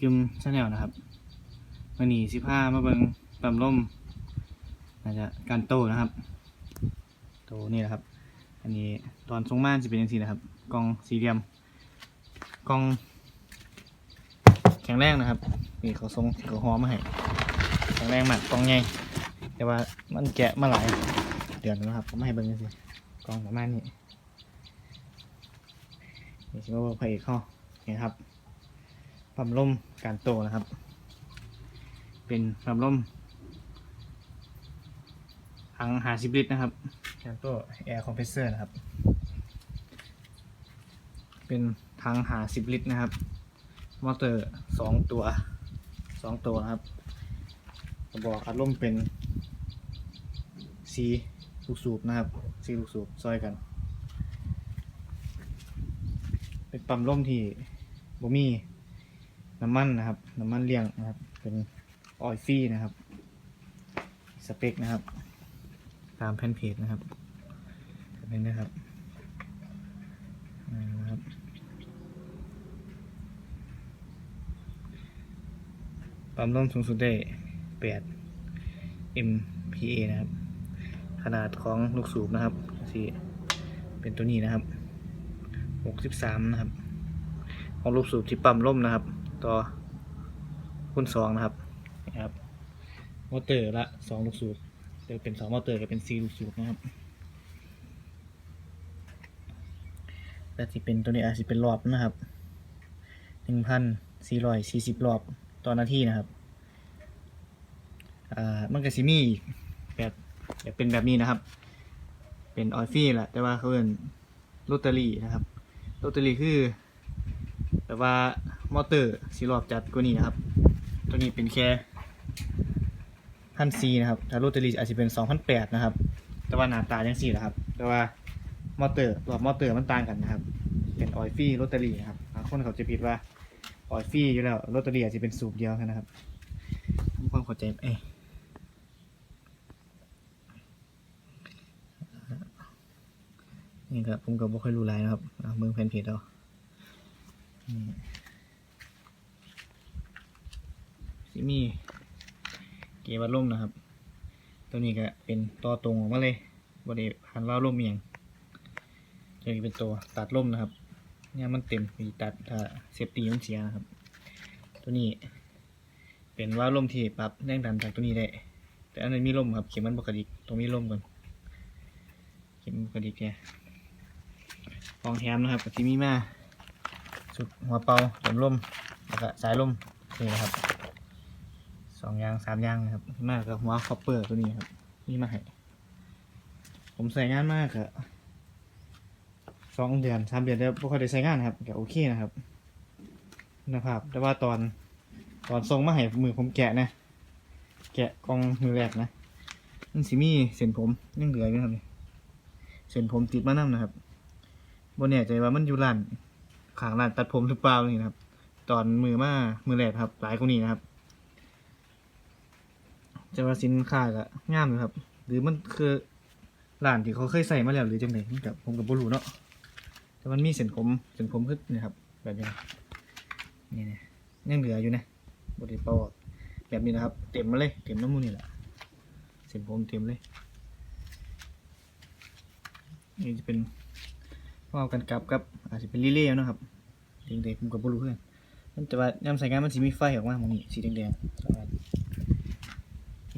กึมชาแนลนะครับวันนี้สิบห้ามาเบิงปั๊มลมอาจจะการโตนะครับ โตนี่นะครับ อันนี้ตอนทรงม่านจะเป็นยังไงนะครับ กล่องสี่เหลี่ยม กล่อง แข็งแรงนะครับนี่เขาทรงเขาห้อมาให้แข็งแรงมากกล่องใหญ่แต่ว่ามันแกะมาหลายเดือนแล้วนะครับผมไม่ให้เบิงกันสิกล่องประมาณนี้นี่ชิมาเบิ่งพระเอกเขานี่ครับ ปั๊มลมการโตนะครับ เป็นปั๊มลมถังหาสิบลิตรนะครับการโตแอร์คอมเพรสเซอร์นะครับ เป็นถังหาสิบลิตรนะครับ มอเตอร์สองตัวสองตัวนะครับกระบอกอัดลมเป็นสีลูกสูบนะครับสีลูกสูบซอยกัน เป็นปั๊มลมที่บ่มี น้ำมันนะครับ น้ำมันเลี้ยงนะครับ เป็นออยฟรีนะครับ สเปคนะครับ ตามแผ่นเพจนะครับเป็นนะครับนะครับปั๊มลมสูงสุดได้8 MPa นะครับ ขนาดของลูกสูบนะครับสีเป็นตัวนี้นะครับ 63 นะครับ ของลูกสูบที่ปั๊มลมนะครับ ต่อคูณ2นะครับนี่ครับ มอเตอร์ละ2ลูกสูบเดี๋ยวเป็น2มอเตอร์กับเป็น4ลูกสูบนะครับแต่ที่เป็นตัวนี้อาจจะเป็นรอบนะครับ1,440รอบต่อนาทีนะครับอ่ามันก็สิมีแบบแบบเป็นแบบนี้นะครับ เป็นออยฟี่แหละแต่ว่าเขาเป็นโรตารี่นะครับโรตารี่คือ แต่ว่า มอเตอร์สีรอบจัดกว่านี้นะครับ ตัวนี้เป็นแค่พันซีนะครับ ถ้าโรตารีอาจจะเป็นสองพันแปดนะครับ แต่ว่าหน้าตาจังสี่นะครับ แต่ว่ามอเตอร์รอบมอเตอร์มันต่างกันนะครับ เป็นออยฟี่โรตารีนะครับบางคนเขาจะผิดว่าออยฟี่อยู่แล้วโรตารีอาจจะเป็นสูบเดียวแค่นะครับมีความเข้าใจไหมเอ้ยนี่ครับผมก็บ่ค่อยรู้หลายนะครับเมืองแฟนเพจเอา นี่มีเกียร์วัดลมนะครับ ตัวนี้ก็เป็นต่อตรงออกมาเลยบริผ่านว่าลมเอียงตัวนี้เป็นตัวตัดลมนะครับเนี่ยมันเต็มมีตัดถ้าเซฟตี้มันเสียนะครับ ตัวนี้ เป็นว่าลมที่ปรับแรงดันจากตัวนี้ได้แต่อันนี้มีลมครับเข็มมันบกระดิตรงนี้ลมก่อนเข็มบกระดิกฟองแถมนะครับที่มีมาสุดหัวเป่าเข็มลมแล้วก็สายลมนี่นะครับ สองยางสามยางนะครับ มากกับหัวคอปเปอร์ตัวนี้ครับ นี่มาให้ผมใส่งานมากอะสองเดือนสามเดือนแล้วพวกเขาได้ใช้งานครับก็โอเคนะครับนะครับ แต่ว่าตอนตอนส่งมาให้มือผมแกะนะ แกะกองมือแรกนะมันสิมีเส้นผมยังเหลืออยู่ครับเส้นผมติดมานํนะครับบนเนี่ยใจว่ามันอยู่ร้านขางร้านตัดผมหรือเปล่านี่นะครับ ตอนมือมามือแรกครับ หลายกว่านี้นะครับ จะว่าสินค้าก็งามนะครับ หรือมันคือร้านที่เขาเคยใส่มาแล้วหรือจังไดกับผมกับบ่รู้เนาะแต่มันมีเส้นผมเส้นผมขึ้นนะครับ แบบนี้นี่นะยังเหลืออยู่นะบไดเป่าอแบบนี้นะครับ เต็มมาเลยเต็มน้ำมูนี่แหละเส้นผมเต็มเลยนี่จะเป็นว่ากันกลับกับ อาจจะเป็นรีเลย์เนาะครับเด็กๆผมกับบรูเพื่อนมันจะว่ายามใส่งานมันสีมีไฟออกมาของนี่สีแดงๆ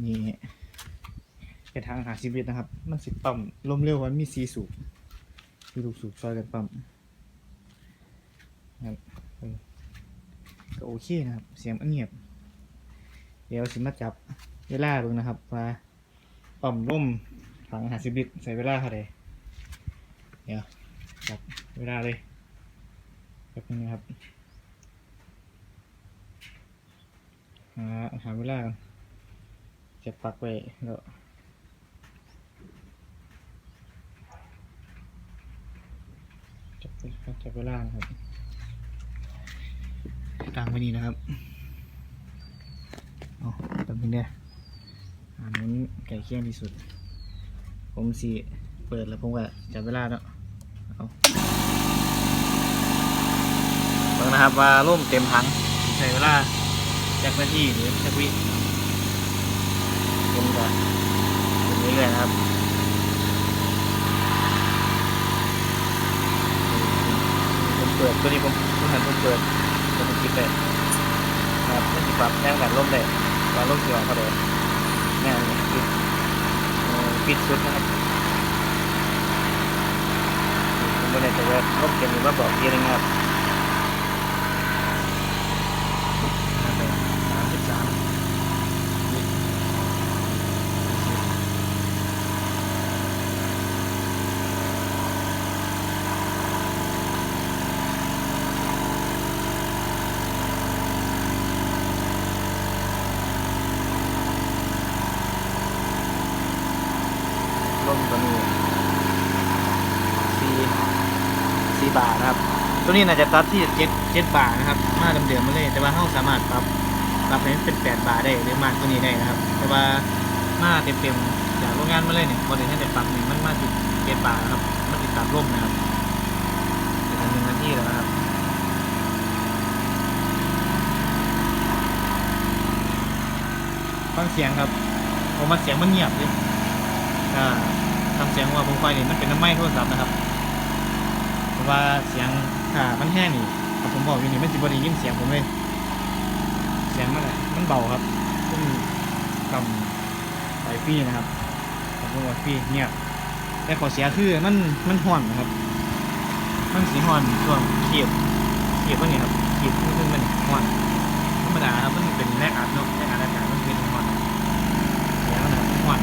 สบายนี่กระทางหาชีวิตนะครับ มันสิปั๊มลมเร็วมันมีสีสูบคือลูกสูบซอยกันปั๊มนะครับก็โอเคนะครับ เสียงมันเงียบ เดี๋ยวสิมาจับเวลาดูนะครับว่าปั๊มร่มถังหาสิบลิตใส่เวลาเท่าไหร่เดี๋ยวจับเวลาเลยแบบนี้นะครับหาหาเวลากัน จะปักไว้แล้วจับเวจับเวลานะครับตั้งไว้นี่นะครับเอาแป๊บนึงเด้ออ่าหมุนไก่เคี่ยงที่สุด ผมสีเปิดแล้วผมก็จับเวลาแล้วเอาเบิ่งนะครับว่าร่มเต็มถังใช้เวลาจากนาทีหรือจากวิ ผมก็เป็นเรื่อยๆนะครับผมเปิดตัวนี้ผมผมหันผมเปิดตัวผมคิดเลยครับไม่สิดปรับแรงกันร่มได้ว่าร่มเสียเขาเลยแน่เลยปิดปิดสุดนะครับผมไม่ได้จะว่าร่มเต็มหรือว่าบอกทีนึงครับสามสิบสามร่มตัวนี้สี่สี่ บาทนะครับ ตัวนี้น่าจะตัดที่เจ็ดเจ็ดบาทนะครับ มาเดิมๆมาเลย แต่ว่าเราสามารถปรับปรับให้มันเป็นแปดบาทได้หรือมากกว่านี้ได้นะครับ แต่ว่ามาเต็มๆจากโรงงานมาเลยเนี่ยบริษัทได้ปรับนี่มันมาติดเจ็ดบาทนะครับ มันติดตัดร่มนะครับเป็นหนึ่งนาทีแล้วนะครับฟังเสียงครับผมมาเสียงมันเงียบเลยอ่าทำเสียงว่าผมไฟนี่มันเป็นน้ำไหม้โทรศัพท์นะครับ ว่าเสียงถ้ามันแห้งนี่ถ้าผมบอกอยู่นี่มันจะบริยินเสียงผมเลย เสียงมันอะมันเบาครับซึ่งกำไฟฟรีนะครับผมบอกว่าฟรีเงียบแต่ขอเสียคือมันมันห่อนนะครับ มันสีห่อนช่วงเขียบเขียบว่าเนี่ยครับเขียบขึ้นมันห่อนธรรมดาครับมันเป็นแรกอัดเนาะแรกอัดอากาศมันเป็นห่อนเสียงนะครับห่อน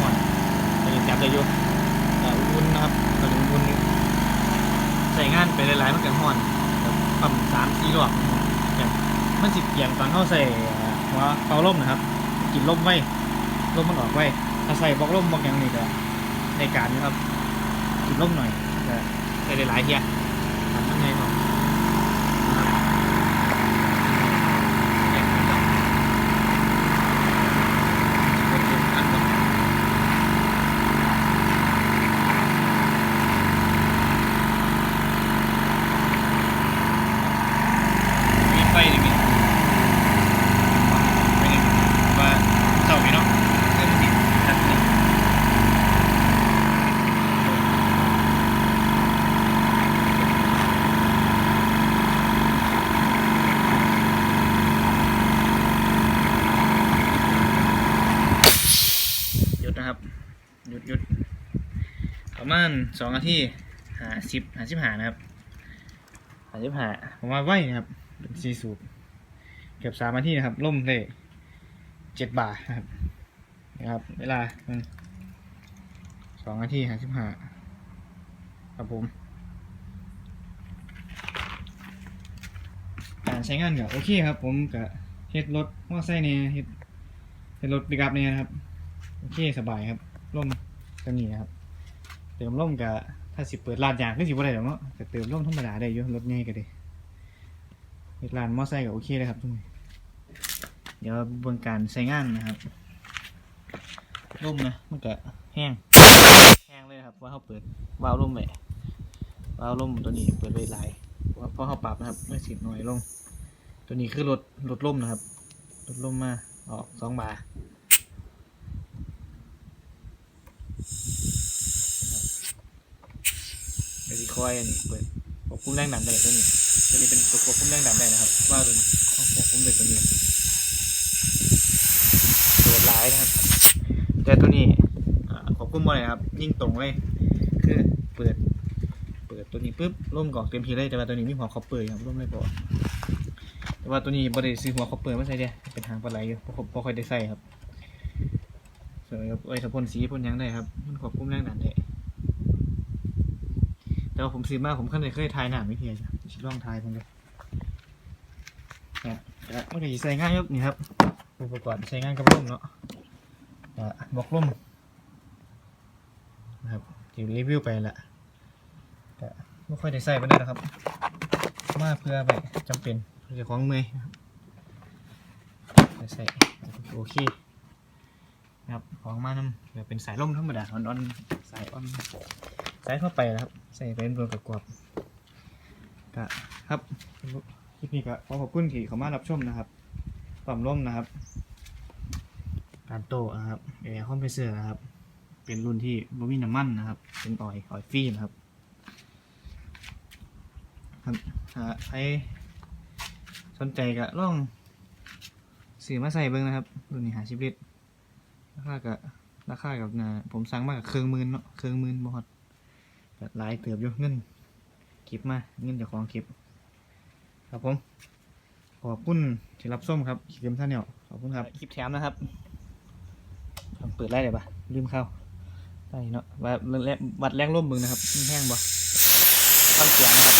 ห่อนตอนนี้จับได้อยู่เอ่ออุ่นนะครับตอนนี้อุ่นนี่ใส่งานไปหลายๆมันก็ห่อนแบบปั๊มสามสี่รอบอ ย่างมันสิเกี่ยงตอนเข้าใส่หัวเป่าลมนะครับ กินลมไว้ลมมันออกไว้ถ้าใส่บล็อกลมบล็อกอย่างนี้ก็ในการนะครับกินลมหน่อยแต่ในหลายๆเทียทำยังไงครับะมีไฟหรือมีไม่ได้ว่าเสาไหมเนาะเริ่มติดทันทีหยุดนะครับ หยุดหยุดประ มาณสองนาทีหาสิบหาสิบหานะครับหาสิบหาผมว่าไหวนะครับเป็นซีสูบเกือบสามนาทีนะครับล่มเลยเจ็ดบาทนะครับนะครับ เวลามันสองนาทีหาสิบหาครับผมการใช้งานก็โอเคครับ ผมกับเฮ็ดรถมอไซค์เนี่ยเฮ็ดเฮ็ดรถปิกอัพเนี่ยนะครับ โอเคสบายครับร่มตัวนี้นะครับ เติมร่มกับถ้าสิเปิดร้านยางก็สิบ่ได้หรอกเนาะแต่เติมร่มธรรมดาได้อยู่รถใหญ่ก็ได้เฮ็ดร้านมอไซค์ก็โอเคเลยครับทุกคนเดี๋ยวเบิ่งการใช้งานนะครับร่มนะมันก็แห้งแห้งเลยครับว่าเขาเปิดวาล์วร่มไว้วาล์วร่มตัวนี้เปิดไว้หลายเพราะเขาปรับนะครับเมื่อสิบหน่อยลง ตัวนี้คือรถรถร่มนะครับรถร่มมาออกสองบาท เดี๋ยว สิคอยอันนี้เปิดควบคุมแรงดันได้ตัวนี้ตัวนี้เป็นตัวควบคุมแรงดันได้นะครับ ว่าตัวนี้ต้องควบคุมด้วยตัวนี้เปิดหลายนะครับ แต่ตัวนี้อ่าควบคุมบ่ได้นะครับ ยิ่งตรงเลยคือเปิด เปิดตัวนี้ปุ๊บร่มก่องเต็มทีเลยแต่ว่าตัวนี้มีหัวคอปเปอร์ครับร่มไม่พอแต่ว่าตัวนี้บริซื้อหัวคอปเปอร์มาใส่เดียเป็นทางปลาไหลอยู่พราะเพราะค่อยได้ใส่ครับส่วนกับไอ้ถ้าพ่นสีพ่นยังได้ครับ มันควบคุมแรงดันได้ แต่ว่าผมซื้อมาผมเคยเคยทายหนังวิทยาจ้ะชิลองทายผมเลยนี่ยแล้วมันก็จะใส่ง่ายยกนี่ครับอุปกรณ์ใช้งานกับร่มเนาะอะบอกร่มนะครับที่รีวิวไปละแต่ไม่ค่อยได้ใส่ไปได้นะครับ มาเพื่อไปจำเป็นเพื่อของเมอยนะใส่โอเคนะครับของมานำเดี๋ยวเป็นสายล่มธรรมดาอ่อนๆสายอ่อน สายทั่วไปนะครับ ใส่เป็นตัวประกอบก็ครับคลิปนี้ก็ขอขอบคุณที่เข้ามารับชมนะครับปั๊มล่มนะครับการโตนะครับแอร์คอมเพรสเซอร์นะครับ เป็นรุ่นที่บ่มีน้ำมันนะครับ เป็นออยล์ออยฟรีนะครับครับถ้าใครสนใจก็ลองซื้อมาใส่เบิ่งนะครับ รุ่นนี้หาชิบลิตรราคาก็ราคากับนะผมสั่งมากับเครื่องมืนเนาะเครื่องมืนบอด หลายเติบอยู่เงินคลิปมาเงินเจ้าของคลิป ครับผม ขอบคุณที่รับส้มครับคลิปเกมท่านเนี่ยขอบคุณครับคลิปแถมนะครับเปิดไล่เลยปะลืมเข้าใช่เนาะวัดแรงวัดแรงร่มมึงนะครับมันแห้งบ่ทำเสียงครับ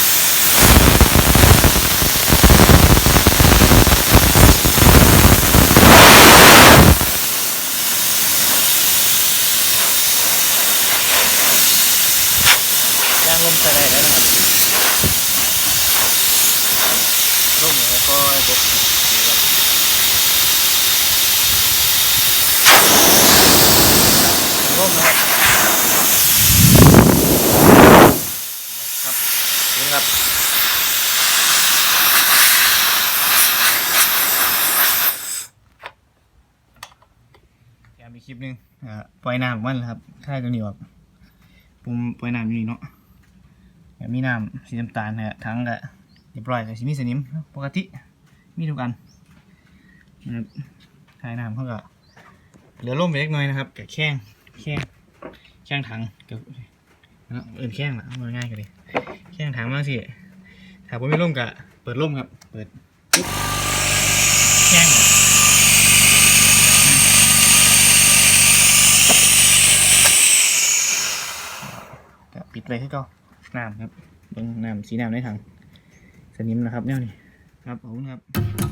ย่างลมใส่ได้แล้วนะครับลมแล้วก็บกลมนะครับครับถึงครับแถมอีกคลิปห นึงอ่าปล่อยน้ำมันครับค่ายตัวนี้ออกผมปล่อยน้ำอยู่นี่เนาะมีน้ำสีน้ำตาลนะฮะทั้งกะเรียบร้อยกับสีมีสนิมปกติมีทุกอันนะครับทายน้ำเขาก็เหลือล่มไปเล็กน้อยนะครับกับแข้งแข้งแข้งถังกับเอื่นแข้งละเอาง่ายๆกันเลยแข้งถังมากสิถ้าผมไม่ล่มกะเปิดล่มครับ เปิดปุ๊บแข้งอะก็ ปิดไว้ให้ก็น้ำครับเบิ้งน้ำสีน้ำในถังสนิมนะครับเนี่ยนี่ครับขอบคุณครับ